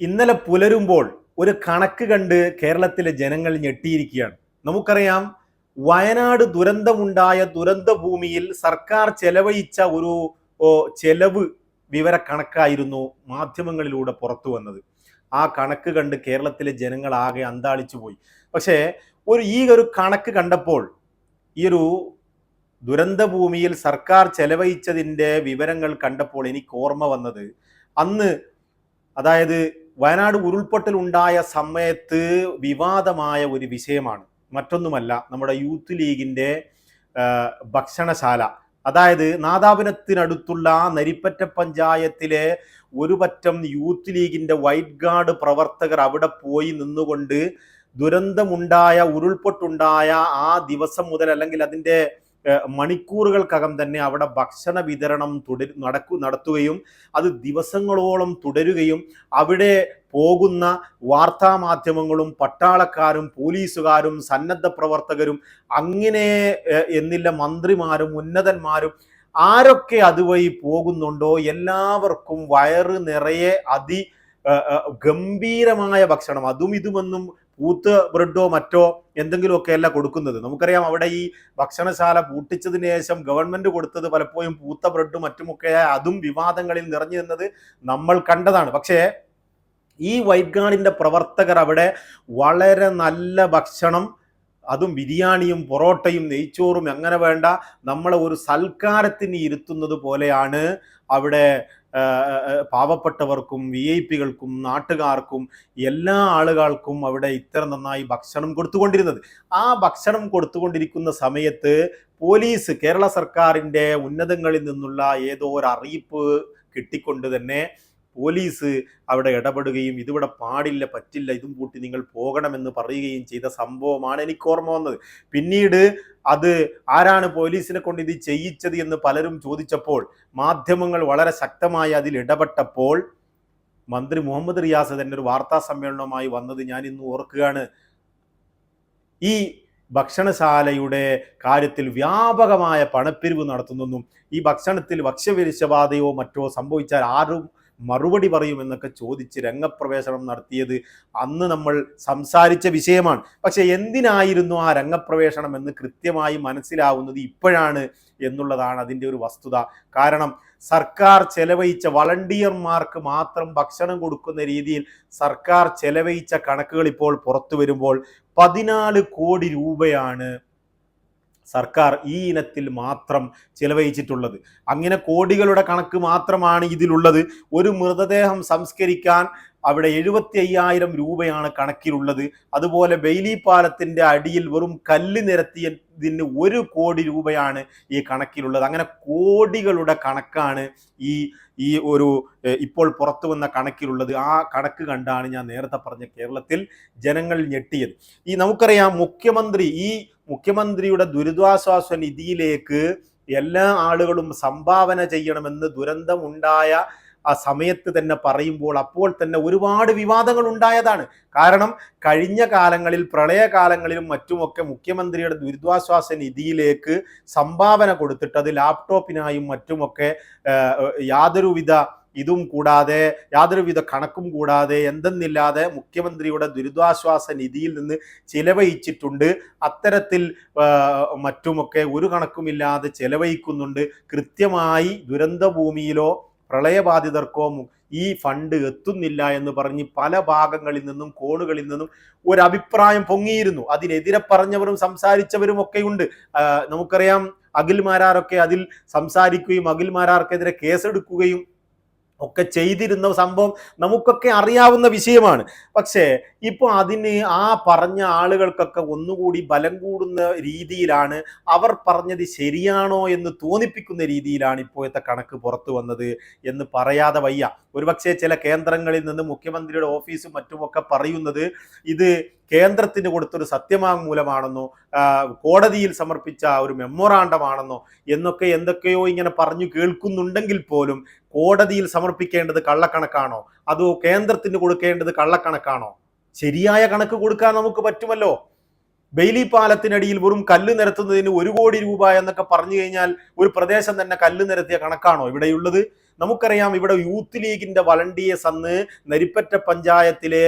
ഇന്നലെ പുലരുമ്പോൾ ഒരു കണക്ക് കണ്ട് കേരളത്തിലെ ജനങ്ങൾ ഞെട്ടിയിരിക്കുകയാണ്. നമുക്കറിയാം വയനാട് ദുരന്തമുണ്ടായ ദുരന്ത ഭൂമിയിൽ സർക്കാർ ചെലവഴിച്ച ഒരു ചെലവ് വിവര കണക്കായിരുന്നു മാധ്യമങ്ങളിലൂടെ പുറത്തു വന്നത്. ആ കണക്ക് കണ്ട് കേരളത്തിലെ ജനങ്ങൾ ആകെ അന്താളിച്ചു പോയി. പക്ഷേ ഒരു ഈ ഒരു കണക്ക് കണ്ടപ്പോൾ ഈ ഒരു ദുരന്തഭൂമിയിൽ സർക്കാർ ചെലവഴിച്ചതിന്റെ വിവരങ്ങൾ കണ്ടപ്പോൾ എനിക്ക് ഓർമ്മ വന്നത് അന്ന് അതായത് വയനാട് ഉരുൾപൊട്ടൽ ഉണ്ടായ സമയത്ത് വിവാദമായ ഒരു വിഷയമാണ്. മറ്റൊന്നുമല്ല നമ്മുടെ യൂത്ത് ലീഗിന്റെ ഭക്ഷണശാല. അതായത് നാദാപുരത്തിനടുത്തുള്ള നരിപ്പറ്റ പഞ്ചായത്തിലെ ഒരു പറ്റം യൂത്ത് ലീഗിന്റെ വൈറ്റ് ഗാർഡ് പ്രവർത്തകർ അവിടെ പോയി നിന്നുകൊണ്ട് ദുരന്തമുണ്ടായ ഉരുൾപൊട്ടുണ്ടായ ആ ദിവസം മുതൽ അല്ലെങ്കിൽ അതിന്റെ ഏഹ്, മണിക്കൂറുകൾക്കകം തന്നെ അവിടെ ഭക്ഷണ വിതരണം തുടരു നടക്കു നടത്തുകയും അത് ദിവസങ്ങളോളം തുടരുകയും അവിടെ പോകുന്ന വാർത്താ മാധ്യമങ്ങളും പട്ടാളക്കാരും പോലീസുകാരും സന്നദ്ധ പ്രവർത്തകരും അങ്ങനെ എന്നില്ല മന്ത്രിമാരും ഉന്നതന്മാരും ആരൊക്കെ അതുവഴി പോകുന്നുണ്ടോ എല്ലാവർക്കും വയറ് നിറയെ അതി ഗംഭീരമായ ഭക്ഷണം. അതും ഇതുമെന്നും പൂത്ത് ബ്രെഡോ മറ്റോ എന്തെങ്കിലുമൊക്കെ അല്ല കൊടുക്കുന്നത്. നമുക്കറിയാം അവിടെ ഈ ഭക്ഷണശാല പൂട്ടിച്ചതിന് ശേഷം ഗവൺമെന്റ് കൊടുത്തത് പലപ്പോഴും പൂത്ത ബ്രെഡും മറ്റുമൊക്കെ അതും വിവാദങ്ങളിൽ നിറഞ്ഞു നിന്നത് നമ്മൾ കണ്ടതാണ്. പക്ഷേ ഈ വൈറ്റ് ഗാർഡിന്റെ പ്രവർത്തകർ അവിടെ വളരെ നല്ല ഭക്ഷണം അതും ബിരിയാണിയും പൊറോട്ടയും നെയ്ച്ചോറും അങ്ങനെ വേണ്ട നമ്മളെ ഒരു സൽക്കാരത്തിന് ഇരുത്തുന്നത് പോലെയാണ് അവിടെ പാവപ്പെട്ടവർക്കും വി ഐ പികൾക്കും നാട്ടുകാർക്കും എല്ലാ ആളുകൾക്കും അവിടെ ഇത്ര നന്നായി ഭക്ഷണം കൊടുത്തുകൊണ്ടിരുന്നത്. ആ ഭക്ഷണം കൊടുത്തുകൊണ്ടിരിക്കുന്ന സമയത്ത് പോലീസ് കേരള സർക്കാരിന്റെ ഉന്നതങ്ങളിൽ നിന്നുള്ള ഏതോ ഒരു അറിയിപ്പ് കിട്ടിക്കൊണ്ട് തന്നെ പോലീസ് അവിടെ ഇടപെടുകയും ഇതിവിടെ പാടില്ല പറ്റില്ല ഇതും കൂട്ടി നിങ്ങൾ പോകണമെന്ന് പറയുകയും ചെയ്ത സംഭവമാണ് എനിക്ക് ഓർമ്മ വന്നത്. പിന്നീട് അത് ആരാണ് പോലീസിനെ കൊണ്ട് ഇത് ചെയ്യിച്ചത് എന്ന് പലരും ചോദിച്ചപ്പോൾ മാധ്യമങ്ങൾ വളരെ ശക്തമായി അതിൽ ഇടപെട്ടപ്പോൾ മന്ത്രി മുഹമ്മദ് റിയാസ് തന്നെ ഒരു വാർത്താ സമ്മേളനവുമായി വന്നത് ഞാൻ ഇന്ന് ഓർക്കുകയാണ്. ഈ ഭക്ഷണശാലയുടെ കാര്യത്തിൽ വ്യാപകമായ പണപ്പിരിവ് നടത്തുന്നെന്നും ഈ ഭക്ഷണത്തിൽ ഭക്ഷ്യവിരിശബാധയോ മറ്റോ സംഭവിച്ചാൽ ആരും മറുപടി പറയുമെന്നൊക്കെ ചോദിച്ച് രംഗപ്രവേശനം നടത്തിയത് അന്ന് നമ്മൾ സംസാരിച്ച വിഷയമാണ്. പക്ഷെ എന്തിനായിരുന്നു ആ രംഗപ്രവേശനം എന്ന് കൃത്യമായി മനസ്സിലാവുന്നത് ഇപ്പോഴാണ് എന്നുള്ളതാണ് അതിന്റെ ഒരു വസ്തുത. കാരണം സർക്കാർ ചെലവഴിച്ച വളണ്ടിയർമാർക്ക് മാത്രം ഭക്ഷണം കൊടുക്കുന്ന രീതിയിൽ സർക്കാർ ചെലവഴിച്ച കണക്കുകൾ ഇപ്പോൾ പുറത്തു വരുമ്പോൾ പതിനാല് കോടി രൂപയാണ് സർക്കാർ ഈ ഇനത്തിൽ മാത്രം ചിലവഴിച്ചിട്ടുള്ളത്. അങ്ങനെ കോടികളുടെ കണക്ക് മാത്രമാണ് ഇതിലുള്ളത്. ഒരു മൃതദേഹം സംസ്കരിക്കാൻ അവിടെ എഴുപത്തി അയ്യായിരം രൂപയാണ് കണക്കിലുള്ളത്. അതുപോലെ ബെയിലി പാലത്തിന്റെ അടിയിൽ വെറും കല്ല് നിരത്തിയതിന് ഒരു കോടി രൂപയാണ് ഈ കണക്കിലുള്ളത്. അങ്ങനെ കോടികളുടെ കണക്കാണ് ഈ ഈ ഒരു ഇപ്പോൾ പുറത്തു വന്ന കണക്കിലുള്ളത്. ആ കണക്ക് കണ്ടാണ് ഞാൻ നേരത്തെ പറഞ്ഞ കേരളത്തിൽ ജനങ്ങൾ ഞെട്ടിയത്. ഈ നമുക്കറിയാം മുഖ്യമന്ത്രി ഈ മുഖ്യമന്ത്രിയുടെ ദുരിതാശ്വാസ നിധിയിലേക്ക് എല്ലാ ആളുകളും സംഭാവന ചെയ്യണമെന്ന് ദുരന്തമുണ്ടായ ആ സമയത്ത് തന്നെ പറയുമ്പോൾ അപ്പോൾ തന്നെ ഒരുപാട് വിവാദങ്ങൾ ഉണ്ടായതാണ്. കാരണം കഴിഞ്ഞ കാലങ്ങളിൽ പ്രളയകാലങ്ങളിലും മറ്റുമൊക്കെ മുഖ്യമന്ത്രിയുടെ ദുരിതാശ്വാസ നിധിയിലേക്ക് സംഭാവന കൊടുത്തിട്ട് അത് ലാപ്ടോപ്പിനായും മറ്റുമൊക്കെ യാതൊരുവിധ ഇതും കൂടാതെ യാതൊരുവിധ കണക്കും കൂടാതെ എന്തെന്നില്ലാതെ മുഖ്യമന്ത്രിയുടെ ദുരിതാശ്വാസ നിധിയിൽ നിന്ന് ചിലവഴിച്ചിട്ടുണ്ട്. അത്തരത്തിൽ മറ്റുമൊക്കെ ഒരു കണക്കുമില്ലാതെ ചിലവഴിക്കുന്നുണ്ട്. കൃത്യമായി ദുരന്തഭൂമിയിലോ പ്രളയബാധിതർക്കോ ഈ ഫണ്ട് എത്തുന്നില്ല എന്ന് പറഞ്ഞ് പല ഭാഗങ്ങളിൽ നിന്നും കോണുകളിൽ നിന്നും ഒരു അഭിപ്രായം പൊങ്ങിയിരുന്നു. അതിനെതിരെ പറഞ്ഞവരും സംസാരിച്ചവരും ഒക്കെയുണ്ട്. നമുക്കറിയാം നമുക്കറിയാം അഖിൽമാരാരൊക്കെ അതിൽ സംസാരിക്കുകയും അഖിൽമാരാർക്കെതിരെ കേസെടുക്കുകയും ഒക്കെ ചെയ്തിരുന്ന സംഭവം നമുക്കൊക്കെ അറിയാവുന്ന വിഷയമാണ്. പക്ഷേ ഇപ്പോൾ അതിന് ആ പറഞ്ഞ ആളുകൾക്കൊക്കെ ഒന്നുകൂടി ബലം കൂടുന്ന രീതിയിലാണ് അവർ പറഞ്ഞത് ശരിയാണോ എന്ന് തോന്നിപ്പിക്കുന്ന രീതിയിലാണ് ഇപ്പോഴത്തെ കണക്ക് പുറത്തു വന്നത് എന്ന് പറയാതെ വയ്യ. ഒരുപക്ഷെ ചില കേന്ദ്രങ്ങളിൽ നിന്ന് മുഖ്യമന്ത്രിയുടെ ഓഫീസും മറ്റുമൊക്കെ പറയുന്നത് ഇത് കേന്ദ്രത്തിന് കൊടുത്തൊരു സത്യവാങ്മൂലമാണെന്നോ കോടതിയിൽ സമർപ്പിച്ച ഒരു മെമ്മോറാണ്ടമാണെന്നോ എന്നൊക്കെ എന്തൊക്കെയോ ഇങ്ങനെ പറഞ്ഞു കേൾക്കുന്നുണ്ടെങ്കിൽ പോലും കോടതിയിൽ സമർപ്പിക്കേണ്ടത് കള്ളക്കണക്കാണോ? അതോ കേന്ദ്രത്തിന് കൊടുക്കേണ്ടത് കള്ളക്കണക്കാണോ? ശരിയായ കണക്ക് കൊടുക്കാൻ നമുക്ക് പറ്റുമല്ലോ. ബെയിലി പാലത്തിനടിയിൽ വെറും കല്ല് നിരത്തുന്നതിന് ഒരു കോടി രൂപ എന്നൊക്കെ പറഞ്ഞു കഴിഞ്ഞാൽ ഒരു പ്രദേശം തന്നെ കല്ല് നിരത്തിയ കണക്കാണോ ഇവിടെയുള്ളത്? നമുക്കറിയാം ഇവിടെ യൂത്ത് ലീഗിന്റെ വളണ്ടിയേഴ്സ് അന്ന് നരിപ്പറ്റ പഞ്ചായത്തിലെ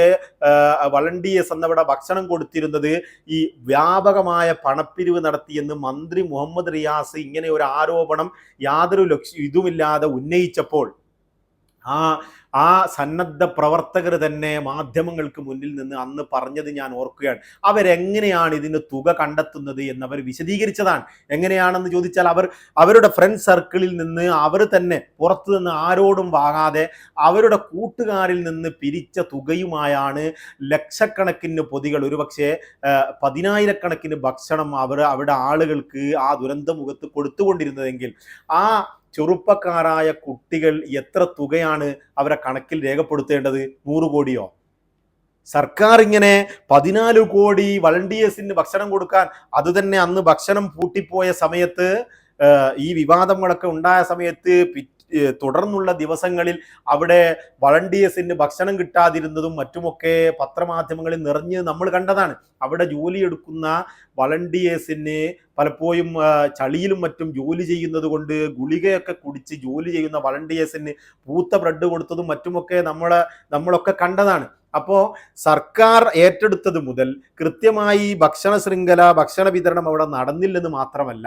വളണ്ടിയേഴ്സ് അന്ന് അവിടെ ഭക്ഷണം കൊടുത്തിരുന്നത് ഈ വ്യാപകമായ പണപ്പിരിവ് നടത്തിയെന്ന് മന്ത്രി മുഹമ്മദ് റിയാസ് ഇങ്ങനെ ഒരു ആരോപണം യാതൊരു ലക്ഷ്യ ഇതുമില്ലാതെ ഉന്നയിച്ചപ്പോൾ ആ ആ സന്നദ്ധ പ്രവർത്തകർ തന്നെ മാധ്യമങ്ങൾക്ക് മുന്നിൽ നിന്ന് അന്ന് പറഞ്ഞത് ഞാൻ ഓർക്കുകയാണ്. അവരെങ്ങനെയാണ് ഇതിന് തുക കണ്ടെത്തുന്നത് എന്ന് അവർ വിശദീകരിച്ചതാണ്. എങ്ങനെയാണെന്ന് ചോദിച്ചാൽ അവർ അവരുടെ ഫ്രണ്ട് സർക്കിളിൽ നിന്ന് അവർ തന്നെ പുറത്തു നിന്ന് ആരോടും വാങ്ങാതെ അവരുടെ കൂട്ടുകാരിൽ നിന്ന് പിരിച്ച തുകയുമായാണ് ലക്ഷക്കണക്കിന് പൊതികൾ. ഒരുപക്ഷെ പതിനായിരക്കണക്കിന് ഭക്ഷണം അവർ അവിടെ ആളുകൾക്ക് ആ ദുരന്തമുഖത്ത് കൊടുത്തുകൊണ്ടിരുന്നതെങ്കിൽ ആ ചെറുപ്പക്കാരായ കുട്ടികൾ എത്ര തുകയാണ് അവരെ കണക്കിൽ രേഖപ്പെടുത്തേണ്ടത്? നൂറ് കോടിയോ? സർക്കാർ ഇങ്ങനെ പതിനാല് കോടി വളണ്ടിയേഴ്സിന് ഭക്ഷണം കൊടുക്കാൻ അത് തന്നെ അന്ന് ഭക്ഷണം പൂട്ടിപ്പോയ സമയത്ത് ഈ വിവാദങ്ങളൊക്കെ ഉണ്ടായ സമയത്ത് തുടർന്നുള്ള ദിവസങ്ങളിൽ അവിടെ വളണ്ടിയേഴ്സിന് ഭക്ഷണം കിട്ടാതിരുന്നതും മറ്റുമൊക്കെ പത്രമാധ്യമങ്ങളിൽ നിറഞ്ഞ് നമ്മൾ കണ്ടതാണ്. അവിടെ ജോലിയെടുക്കുന്ന വളണ്ടിയേഴ്സിന് പലപ്പോഴും ചളിയിലും മറ്റും ജോലി ചെയ്യുന്നത് കൊണ്ട് ഗുളികയൊക്കെ കുടിച്ച് ജോലി ചെയ്യുന്ന വളണ്ടിയേഴ്സിന് പൂത്ത ബ്രെഡ് കൊടുത്തതും മറ്റുമൊക്കെ നമ്മളെ നമ്മളൊക്കെ കണ്ടതാണ്. അപ്പോൾ സർക്കാർ ഏറ്റെടുത്തത് മുതൽ കൃത്യമായി ഭക്ഷണ ശൃംഖല ഭക്ഷണ വിതരണം അവിടെ നടന്നില്ലെന്ന് മാത്രമല്ല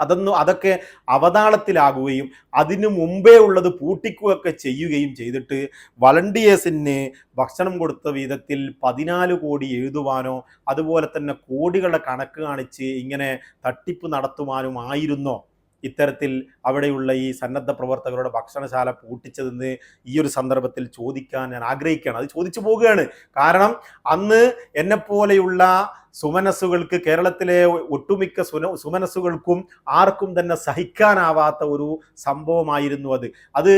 അതൊന്നും അതൊക്കെ അവതാളത്തിലാകുകയും അതിനു മുമ്പേ ഉള്ളത് പൂട്ടിക്കുകയൊക്കെ ചെയ്യുകയും ചെയ്തിട്ട് വളണ്ടിയേഴ്സിന് ഭക്ഷണം കൊടുത്ത വിധത്തിൽ പതിനാല് കോടി എഴുതുവാനോ അതുപോലെ തന്നെ കോടികളുടെ കണക്ക് കാണിച്ച് ഇങ്ങനെ തട്ടിപ്പ് നടത്തുവാനും ആയിരുന്നോ? ഇത്തരത്തിൽ അവിടെയുള്ള ഈ സന്നദ്ധ പ്രവർത്തകരുടെ ഭക്ഷണശാല പൂട്ടിച്ചതെന്ന് ഈ ഒരു സന്ദർഭത്തിൽ ചോദിക്കാൻ ഞാൻ ആഗ്രഹിക്കുകയാണ്. അത് ചോദിച്ചു പോവുകയാണ്. കാരണം അന്ന് എന്നെപ്പോലെയുള്ള സുമനസ്സുകൾക്ക് കേരളത്തിലെ ഒട്ടുമിക്ക സുന സുമനസ്സുകൾക്കും ആർക്കും തന്നെ സഹിക്കാനാവാത്ത ഒരു സംഭവമായിരുന്നു അത്. അത്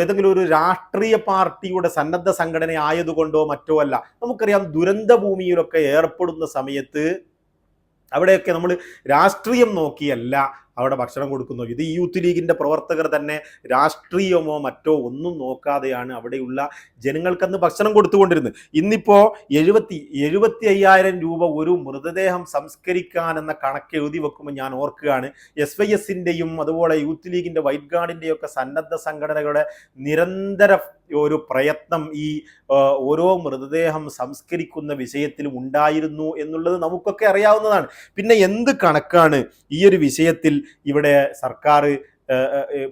ഏതെങ്കിലും ഒരു രാഷ്ട്രീയ പാർട്ടിയുടെ സന്നദ്ധ സംഘടന ആയതുകൊണ്ടോ മറ്റോ അല്ല. നമുക്കറിയാം ദുരന്ത ഭൂമിയിലൊക്കെ ഏർപ്പെടുന്ന സമയത്ത് അവിടെയൊക്കെ നമ്മൾ രാഷ്ട്രീയം നോക്കിയല്ല. അവിടെ ഭക്ഷണം കൊടുക്കുന്നു. ഇത് യൂത്ത് ലീഗിന്റെ പ്രവർത്തകർ തന്നെ രാഷ്ട്രീയമോ മറ്റോ ഒന്നും നോക്കാതെയാണ് അവിടെയുള്ള ജനങ്ങൾക്കന്ന് ഭക്ഷണം കൊടുത്തുകൊണ്ടിരുന്നത്. ഇന്നിപ്പോൾ എഴുപത്തി എഴുപത്തി അയ്യായിരം രൂപ ഒരു മൃതദേഹം സംസ്കരിക്കാൻ എന്ന കണക്ക് എഴുതി വെക്കുമ്പോൾ ഞാൻ ഓർക്കുകയാണ്. എസ് വൈ എസിന്റെയും അതുപോലെ യൂത്ത് ലീഗിന്റെ വൈറ്റ് ഗാർഡിന്റെയും ഒക്കെ സന്നദ്ധ സംഘടനകളുടെ നിരന്തര ഒരു പ്രയത്നം ഈ ഓരോ മൃതദേഹം സംസ്കരിക്കുന്ന വിഷയത്തിലും ഉണ്ടായിരുന്നു എന്നുള്ളത് നമുക്കൊക്കെ അറിയാവുന്നതാണ്. പിന്നെ എന്ത് കണക്കാണ് ഈ ഒരു വിഷയത്തിൽ ഇവിടെ സർക്കാർ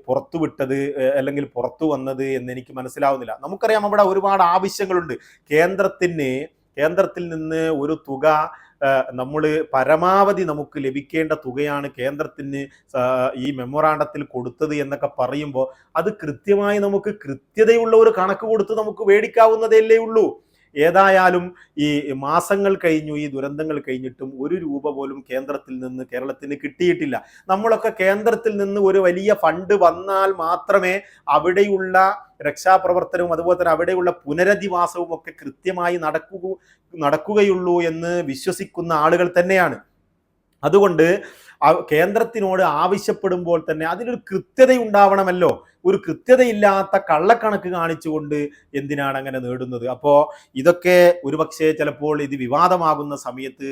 പുറത്തുവിട്ടത് അല്ലെങ്കിൽ പുറത്തു വന്നത് എന്ന് എനിക്ക് മനസ്സിലാവുന്നില്ല. നമുക്കറിയാം അവിടെ ഒരുപാട് ആവശ്യങ്ങളുണ്ട്. കേന്ദ്രത്തിന് കേന്ദ്രത്തിൽ നിന്ന് ഒരു തുക നമ്മൾ പരമാവധി നമുക്ക് ലഭിക്കേണ്ട തുകയാണ് കേന്ദ്രത്തിന് ഈ മെമ്മോറാണ്ടത്തിൽ കൊടുത്തത് എന്നൊക്കെ പറയുമ്പോൾ അത് കൃത്യമായി നമുക്ക് കൃത്യതയുള്ള ഒരു കണക്ക് കൊടുത്ത് നമുക്ക് മേടിക്കാവുന്നതല്ലേ ഉള്ളൂ. ഏതായാലും ഈ മാസങ്ങൾ കഴിഞ്ഞു ഈ ദുരന്തങ്ങൾ കഴിഞ്ഞിട്ടും ഒരു രൂപ പോലും കേന്ദ്രത്തിൽ നിന്ന് കേരളത്തിന് കിട്ടിയിട്ടില്ല. നമ്മളൊക്കെ കേന്ദ്രത്തിൽ നിന്ന് ഒരു വലിയ ഫണ്ട് വന്നാൽ മാത്രമേ അവിടെയുള്ള രക്ഷാപ്രവർത്തനവും അതുപോലെ തന്നെ അവിടെയുള്ള പുനരധിവാസവും ഒക്കെ കൃത്യമായി നടക്കുക നടക്കുകയുള്ളൂ എന്ന് വിശ്വസിക്കുന്ന ആളുകൾ തന്നെയാണ്. അതുകൊണ്ട് കേന്ദ്രത്തിനോട് ആവശ്യപ്പെടുമ്പോൾ തന്നെ അതിനൊരു കൃത്യത ഉണ്ടാവണമല്ലോ ഒരു കൃത്യതയില്ലാത്ത കള്ളക്കണക്ക് കാണിച്ചുകൊണ്ട് എന്തിനാണ് അങ്ങനെ നേടുന്നത്? അപ്പോൾ ഇതൊക്കെ ഒരുപക്ഷെ ചിലപ്പോൾ ഇത് വിവാദമാകുന്ന സമയത്ത്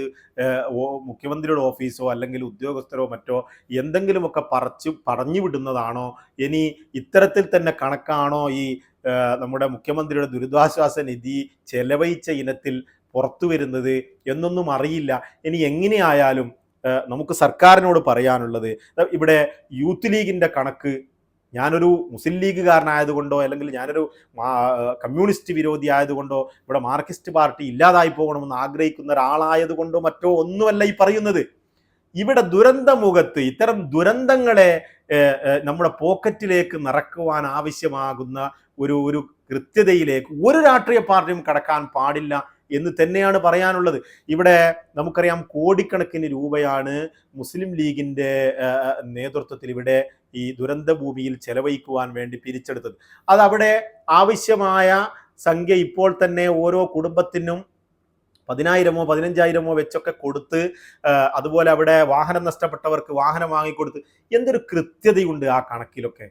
മുഖ്യമന്ത്രിയുടെ ഓഫീസോ അല്ലെങ്കിൽ ഉദ്യോഗസ്ഥരോ മറ്റോ എന്തെങ്കിലുമൊക്കെ പറച്ചു പറഞ്ഞു വിടുന്നതാണോ? ഇനി ഇത്തരത്തിൽ തന്നെ കണക്കാണോ ഈ നമ്മുടെ മുഖ്യമന്ത്രിയുടെ ദുരിതാശ്വാസ നിധി ചെലവഴിച്ച ഇനത്തിൽ പുറത്തു വരുന്നത് എന്നൊന്നും അറിയില്ല. ഇനി എങ്ങനെയായാലും നമുക്ക് സർക്കാരിനോട് പറയാനുള്ളത് ഇവിടെ യൂത്ത് ലീഗിന്റെ കണക്ക് ഞാനൊരു മുസ്ലിം ലീഗുകാരനായതുകൊണ്ടോ അല്ലെങ്കിൽ ഞാനൊരു കമ്മ്യൂണിസ്റ്റ് വിരോധി ആയതുകൊണ്ടോ ഇവിടെ മാർക്സിസ്റ്റ് പാർട്ടി ഇല്ലാതായി പോകണമെന്ന് ആഗ്രഹിക്കുന്ന ഒരാളായതുകൊണ്ടോ മറ്റോ ഒന്നുമല്ല ഈ പറയുന്നത്. ഇവിടെ ദുരന്തമുഖത്ത് ഇത്തരം ദുരന്തങ്ങളെ നമ്മുടെ പോക്കറ്റിലേക്ക് നിറക്കുവാൻ ആവശ്യമാകുന്ന ഒരു ഒരു കൃത്യതയിലേക്ക് ഒരു രാഷ്ട്രീയ പാർട്ടിയും കടക്കാൻ പാടില്ല എന്ന് തന്നെയാണ് പറയാനുള്ളത്. ഇവിടെ നമുക്കറിയാം കോടിക്കണക്കിന് രൂപയാണ് മുസ്ലിം ലീഗിന്റെ നേതൃത്വത്തിൽ ഇവിടെ ഈ ദുരന്ത ഭൂമിയിൽ ചെലവഴിക്കുവാൻ വേണ്ടി പിരിച്ചെടുത്തത്. അതവിടെ ആവശ്യമായ സംഖ്യ ഇപ്പോൾ തന്നെ ഓരോ കുടുംബത്തിനും പതിനായിരമോ പതിനഞ്ചായിരമോ വെച്ചൊക്കെ കൊടുത്ത് അതുപോലെ അവിടെ വാഹനം നഷ്ടപ്പെട്ടവർക്ക് വാഹനം വാങ്ങിക്കൊടുത്ത് എന്തൊരു കൃത്യതയുണ്ട് ആ കണക്കിലൊക്കെ?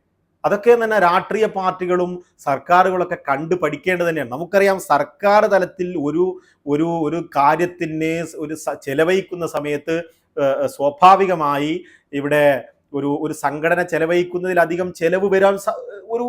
അതൊക്കെ തന്നെ രാഷ്ട്രീയ പാർട്ടികളും സർക്കാരുകളൊക്കെ കണ്ടു പഠിക്കേണ്ടത് തന്നെയാണ്. നമുക്കറിയാം സർക്കാർ തലത്തിൽ ഒരു ഒരു ഒരു കാര്യത്തിന് ഒരു ചെലവഴിക്കുന്ന സമയത്ത് സ്വാഭാവികമായി ഇവിടെ ഒരു ഒരു സംഘടന ചെലവഴിക്കുന്നതിലധികം ചെലവ് വരാൻ ഒരു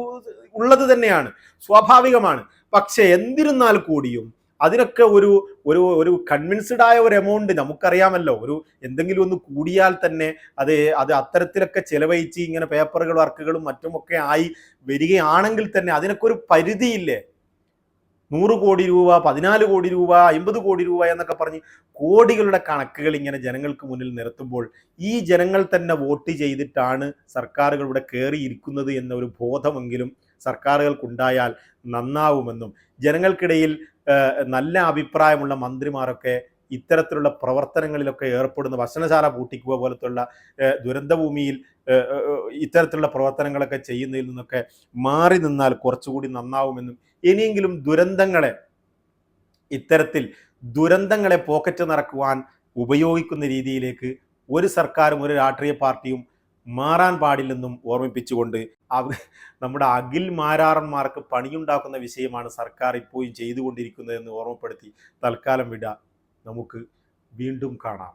ഉള്ളത് തന്നെയാണ്. സ്വാഭാവികമാണ്. പക്ഷേ എന്നിരുന്നാൽ കൂടിയും അതിനൊക്കെ ഒരു ഒരു ഒരു കൺവിൻസ്ഡ് ആയ ഒരു എമൗണ്ട് നമുക്കറിയാമല്ലോ. ഒരു എന്തെങ്കിലും ഒന്ന് കൂടിയാൽ തന്നെ അത് അത് അത്തരത്തിലൊക്കെ ചെലവഴിച്ച് ഇങ്ങനെ പേപ്പറുകൾ വർക്കുകളും മറ്റുമൊക്കെ ആയി വരികയാണെങ്കിൽ തന്നെ അതിനൊക്കെ ഒരു പരിധിയില്ലേ? നൂറ് കോടി രൂപ പതിനാല് കോടി രൂപ അമ്പത് കോടി രൂപ എന്നൊക്കെ പറഞ്ഞ് കോടികളുടെ കണക്കുകൾ ഇങ്ങനെ ജനങ്ങൾക്ക് മുന്നിൽ നിരത്തുമ്പോൾ ഈ ജനങ്ങൾ തന്നെ വോട്ട് ചെയ്തിട്ടാണ് സർക്കാരുകൾ ഇവിടെ കയറിയിരിക്കുന്നത് എന്ന ഒരു ബോധമെങ്കിലും സർക്കാരുകൾക്കുണ്ടായാൽ നന്നാവുമെന്നും ജനങ്ങൾക്കിടയിൽ നല്ല അഭിപ്രായമുള്ള മന്ത്രിമാരൊക്കെ ഇത്തരത്തിലുള്ള പ്രവർത്തനങ്ങളിലൊക്കെ ഏർപ്പെടുന്ന ഭക്ഷണശാല പൂട്ടിക്കുക പോലത്തുള്ള ദുരന്തഭൂമിയിൽ ഇത്തരത്തിലുള്ള പ്രവർത്തനങ്ങളൊക്കെ ചെയ്യുന്നതിൽ നിന്നൊക്കെ മാറി നിന്നാൽ കുറച്ചുകൂടി നന്നാവുമെന്നും ഇനിയെങ്കിലും ദുരന്തങ്ങളെ ഇത്തരത്തിൽ ദുരന്തങ്ങളെ പോക്കറ്റ് നിറക്കുവാൻ ഉപയോഗിക്കുന്ന രീതിയിലേക്ക് ഒരു സർക്കാരും ഒരു രാഷ്ട്രീയ പാർട്ടിയും മാറാൻ പാടില്ലെന്നും ഓർമ്മിപ്പിച്ചുകൊണ്ട് നമ്മുടെ അഖിൽ മാരാറന്മാർക്ക് പണിയുണ്ടാക്കുന്ന വിഷയമാണ് സർക്കാർ ഇപ്പോഴും ചെയ്തുകൊണ്ടിരിക്കുന്നതെന്ന് ഓർമ്മപ്പെടുത്തി തൽക്കാലം വിട. നമുക്ക് വീണ്ടും കാണാം.